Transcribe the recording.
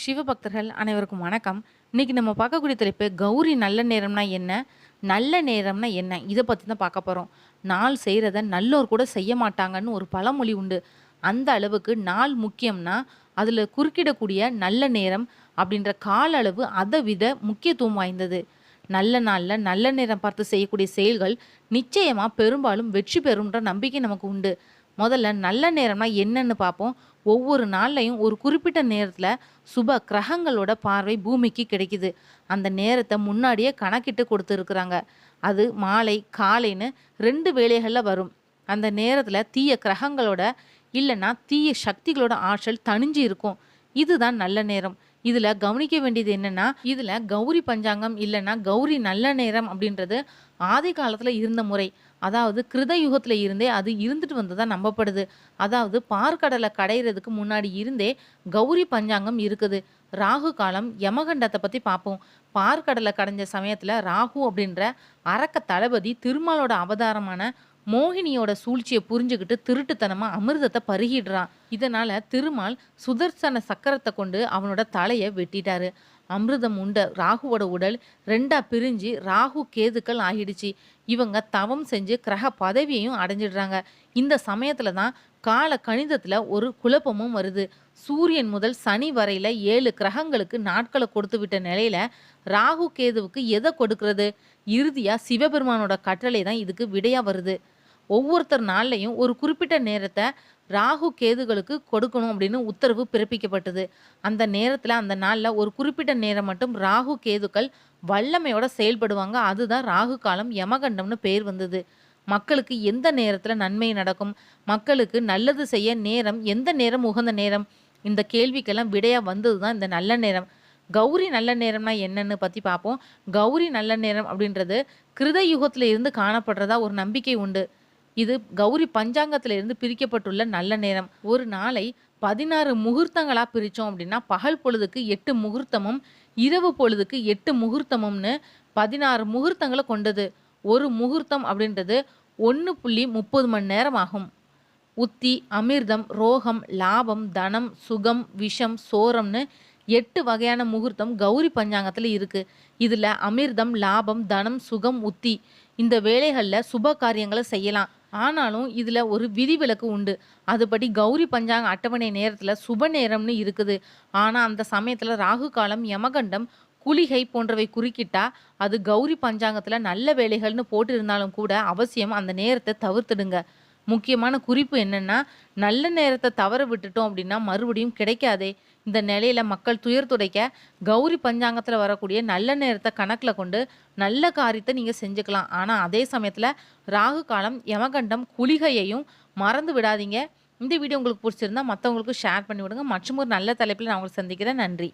சிவபக்தர்கள் அனைவருக்கும் வணக்கம். இன்றைக்கி நம்ம பார்க்கக்கூடிய தலைப்பு கௌரி நல்ல நேரம்னா என்ன? நல்ல நேரம்னா என்ன? இதை பற்றி தான் பார்க்க போகிறோம் நாள் செய்கிறத நல்லோர் கூட செய்ய மாட்டாங்கன்னு ஒரு பழமொழி உண்டு. அந்த அளவுக்கு நாள் முக்கியம்னா அதில் குறுக்கிடக்கூடிய நல்ல நேரம் அப்படின்ற கால அளவு அதை விட முக்கியத்துவம் வாய்ந்தது. நல்ல நாளில் நல்ல நேரம் பார்த்து செய்யக்கூடிய செயல்கள் நிச்சயமாக பெரும்பாலும் வெற்றி பெறும்ன்ற நம்பிக்கை நமக்கு உண்டு. முதல்ல நல்ல நேரம்னா என்னன்னு பார்ப்போம். ஒவ்வொரு நாள்லையும் ஒரு குறிப்பிட்ட நேரத்தில் சுப கிரகங்களோட பார்வை பூமிக்கு கிடைக்குது. அந்த நேரத்தை முன்னாடியே கணக்கிட்டு கொடுத்துருக்குறாங்க. அது மாலை காலைன்னு ரெண்டு வேளைகளில் வரும். அந்த நேரத்தில் தீய கிரகங்களோட இல்லைன்னா தீய சக்திகளோட ஆற்றல் தணிஞ்சு இருக்கும். இதுதான் நல்ல நேரம். இதில் கவனிக்க வேண்டியது என்னன்னா இதில் கௌரி பஞ்சாங்கம் இல்லைன்னா கௌரி நல்ல நேரம் அப்படின்றது ஆதி காலத்தில் இருந்த முறை. அதாவது கிருத யுகத்தில் இருந்தே அது இருந்துட்டு வந்ததா நம்பப்படுது. அதாவது பார்க்கடலை கடையிறதுக்கு முன்னாடி இருந்தே கௌரி பஞ்சாங்கம் இருக்குது. ராகு காலம் யமகண்டத்தை பற்றி பார்ப்போம் பார்க்கடலை கடைஞ்ச சமயத்தில் ராகு அப்படின்ற அரக்க தளபதி திருமாலோட அவதாரமான மோகினியோட சூழ்ச்சியை புரிஞ்சுக்கிட்டு திருட்டுத்தனமாக அமிர்தத்தை பருகிடுறான். இதனால் திருமால் சுதர்சன சக்கரத்தை கொண்டு அவனோட தலையை வெட்டிட்டாரு. அமிர்தம் உண்ட ராகுவோட உடல் ரெண்டா பிரிஞ்சு ராகு கேதுக்கள் ஆகிடுச்சு. இவங்க தவம் செஞ்சு கிரக பதவியையும் அடைஞ்சிடுறாங்க. இந்த சமயத்துல தான் கால கணிதத்துல ஒரு குழப்பமும் வருது. சூரியன் முதல் சனி வரையில ஏழு கிரகங்களுக்கு நாட்களை கொடுத்து விட்ட நிலையில ராகு கேதுவுக்கு எதை கொடுக்கறது? இறுதியா சிவபெருமானோட கட்டளை தான் இதுக்கு விடையா வருது. ஒவ்வொருத்தர் நாள்லையும் ஒரு குறிப்பிட்ட நேரத்தை ராகு கேதுகளுக்கு கொடுக்கணும் அப்படின்னு உத்தரவு பிறப்பிக்கப்பட்டது. அந்த நேரத்தில் அந்த நாளில் ஒரு குறிப்பிட்ட நேரம் மட்டும் ராகு கேதுக்கள் வல்லமையோட செயல்படுவாங்க. அதுதான் ராகு காலம் யமகண்டம்னு பேர் வந்தது. மக்களுக்கு எந்த நேரத்தில் நன்மை நடக்கும்? மக்களுக்கு நல்லது செய்ய நேரம் எந்த நேரம் உகந்த நேரம்? இந்த கேள்விக்கெல்லாம் விடையாக வந்தது தான் இந்த நல்ல நேரம். கௌரி நல்ல நேரம்னா என்னன்னு பற்றி பார்ப்போம். கௌரி நல்ல நேரம் அப்படின்றது கிருத யுகத்தில் இருந்து காணப்படுறதா ஒரு நம்பிக்கை உண்டு. இது கௌரி பஞ்சாங்கத்துல இருந்து பிரிக்கப்பட்டுள்ள நல்ல நேரம். ஒரு நாளை பதினாறு முகூர்த்தங்களா பிரிச்சோம் அப்படின்னா பகல் பொழுதுக்கு எட்டு முகூர்த்தமும் இரவு பொழுதுக்கு எட்டு முகூர்த்தமும்னு பதினாறு முகூர்த்தங்களை கொண்டது. ஒரு முகூர்த்தம் அப்படின்றது ஒன்று புள்ளி முப்பது மணி நேரம் ஆகும். உத்தி அமிர்தம் ரோகம் லாபம் தனம் சுகம் விஷம் சோரம்னு எட்டு வகையான முகூர்த்தம் கௌரி பஞ்சாங்கத்தில் இருக்குது இதில் அமிர்தம் லாபம் தனம் சுகம் உத்தி. இந்த வேலைகளில் சுப காரியங்களை செய்யலாம். ஆனாலும் இதில் ஒரு விதிவிலக்கு உண்டு. அதுபடி கௌரி பஞ்சாங்க அட்டவணை நேரத்தில் சுப நேரம்னு இருக்குது. ஆனால் அந்த சமயத்தில் ராகு காலம் யமகண்டம் குளிகை போன்றவை குறுக்கிட்டா அது கௌரி பஞ்சாங்கத்தில் நல்ல வேலைகள்னு போட்டு இருந்தாலும் கூட அவசியம் அந்த நேரத்தை தவிர்த்துடுங்க. முக்கியமான குறிப்பு என்னன்னா நல்ல நேரத்தை தவற விட்டுட்டோம் அப்படின்னா மறுபடியும் கிடைக்காதே. இந்த நிலையில மக்கள் துயர் துடைக்க கௌரி பஞ்சாங்கத்தில் வரக்கூடிய நல்ல நேரத்தை கணக்கில் கொண்டு நல்ல காரியத்தை நீங்கள் செஞ்சுக்கலாம். ஆனால் அதே சமயத்தில் ராகு காலம் யமகண்டம் குளிகையையும் மறந்து விடாதீங்க. இந்த வீடியோ உங்களுக்கு பிடிச்சிருந்தா மற்றவங்களுக்கு ஷேர் பண்ணி விடுங்க. மற்றும் ஒரு நல்ல தலைப்பில் நான் உங்களுக்கு சந்திக்கிறேன். நன்றி.